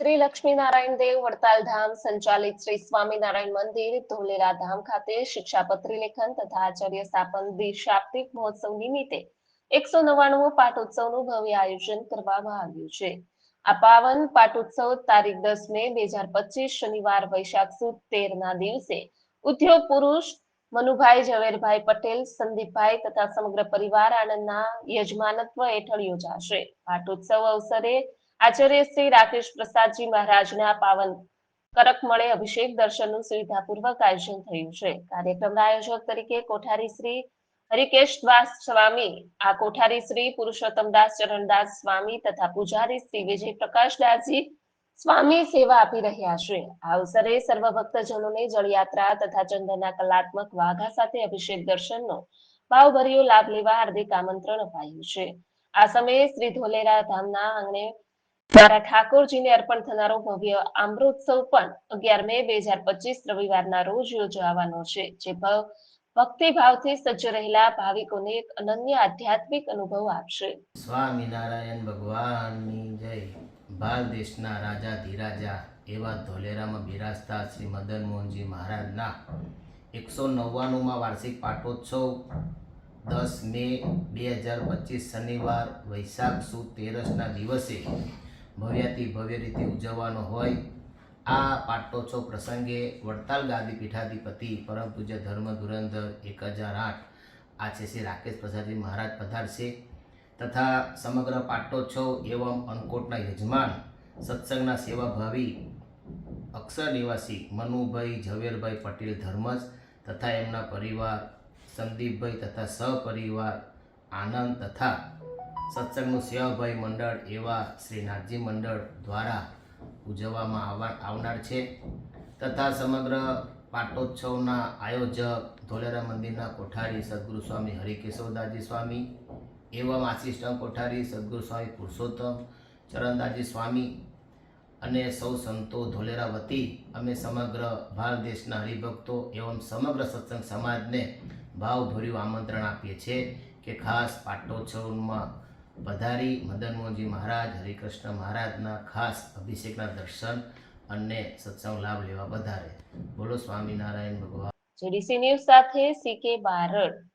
શ્રી લક્ષ્મીનારાયણ દેવ, વડતાલ ધામ, સંચાલિત શ્રી સ્વામિનારાયણ મંદિર, ધોલેરા ધામ ખાતે શિક્ષાપત્રી લેખન તથા આચાર્ય સ્થાપન દ્વિશાબ્દિક મહોત્સવ નિમિત્તે એકસો નવ્વાણું પાટોત્સવનું ભવ્ય આયોજન કરવામાં આવ્યું છે. આ પાવન પાટોત્સવ તારીખ દસ મે બે હજાર પચીસ શનિવાર વૈશાખ સુદ તેર ના દિવસે ઉદ્યોગ પુરુષ મનુભાઈ ઝવેરભાઈ પટેલ, સંદીપભાઈ તથા સમગ્ર પરિવાર આનંદના યજમાનત્વ હેઠળ યોજાશે. પાટોત્સવ અવસરે આચાર્ય શ્રી રાકેશ પ્રસાદજી મહારાજના પાવન કરકમળે અભિષેક દર્શનનું સુવિધાપૂર્વક આયોજન થયું છે. કાર્યક્રમના આયોજક તરીકે કોઠારી શ્રી હરિકેશ દાસ સ્વામી, આ કોઠારી શ્રી પુરુષોત્તમદાસ ચરણદાસ સ્વામી તથા પૂજારી શ્રી વિજય પ્રકાશદાસજી સ્વામી સેવા આપી રહ્યા છે. આ અવસરે સર્વ ભક્તજનોને જળયાત્રા તથા ચંદનના કલાત્મક વાઘા સાથે અભિષેક દર્શનનો ભાવભર્યો લાભ લેવા હાર્દિક આમંત્રણ અપાયું છે. આ સમયે શ્રી ધોલેરા ધામના આંગણે દ્વારા ઠાકોરજીને અર્પણ થનારો ભવ્ય અમૃતોત્સવ પણ અગિયાર મે બે હજાર પચીસ રવિવારના રોજ યોજાવાનો છે. જે ભક્તિભાવથી સજ્જ રહેલા ભાવિકોને એક અનન્ય આધ્યાત્મિક અનુભવ આપશે. સ્વામિનારાયણ ભગવાનની જય. ભારત દેશના રાજા ધીરાજા એવા ધોલેરામાં બિરાજતા શ્રી મદન મોહનજી મહારાજના એકસો નવ્વાણુંમાં વાર્ષિક પાટોત્સવ દસ મે બે હજાર પચીસ શનિવાર વૈશાખ સુદ તેરસના દિવસે ભવ્યાતિ ભવ્ય રીતે ઉજવવાનો હોય, આ પાટોત્સવ પ્રસંગે વડતાલ ગાદી પીઠાધિપતિ પરમ પૂજ્ય ધર્મ ધુરંધર એક હજાર આઠ આ છે શ્રી રાકેશ પ્રસાદજી મહારાજ પધારશે તથા સમગ્ર પાટોત્સવ એવમ અનકોટના યજમાન, સત્સંગના સેવાભાવી અક્ષર નિવાસી મનુભાઈ ઝવેરભાઈ પટેલ ધર્મજ તથા એમના પરિવાર સંદીપભાઈ તથા સહપરિવાર આનંદ તથા સત્સંગનું સેવાભાઈ મંડળ એવા શ્રી નાથજી મંડળ દ્વારા ઉજવવામાં આવવા આવનાર છે. તથા સમગ્ર પાટોત્સવના આયોજક ધોલેરા મંદિરના કોઠારી સદગુરુ સ્વામી હરિકેશવદાસજી સ્વામી એવં આસિસ્ટન્ટ કોઠારી, સદગુરુ સ્વામી પુરુષોત્તમ ચરણદાસજી સ્વામી અને સૌ સંતો ધોલેરા વતી અમે સમગ્ર ભારત દેશના હરિભક્તો એવમ સમગ્ર સત્સંગ સમાજને ભાવભર્યું આમંત્રણ આપીએ છીએ કે ખાસ પાટોત્સવમાં પધારી મદન મોહનજી મહારાજ, હરિકૃષ્ણ મહારાજના ખાસ અભિષેકના દર્શન અને સત્સંગ લાભ લેવા પધારે. બોલો સ્વામિનારાયણ ભગવાન. જીડીસી ન્યૂઝ સાથે સી કે બારડ.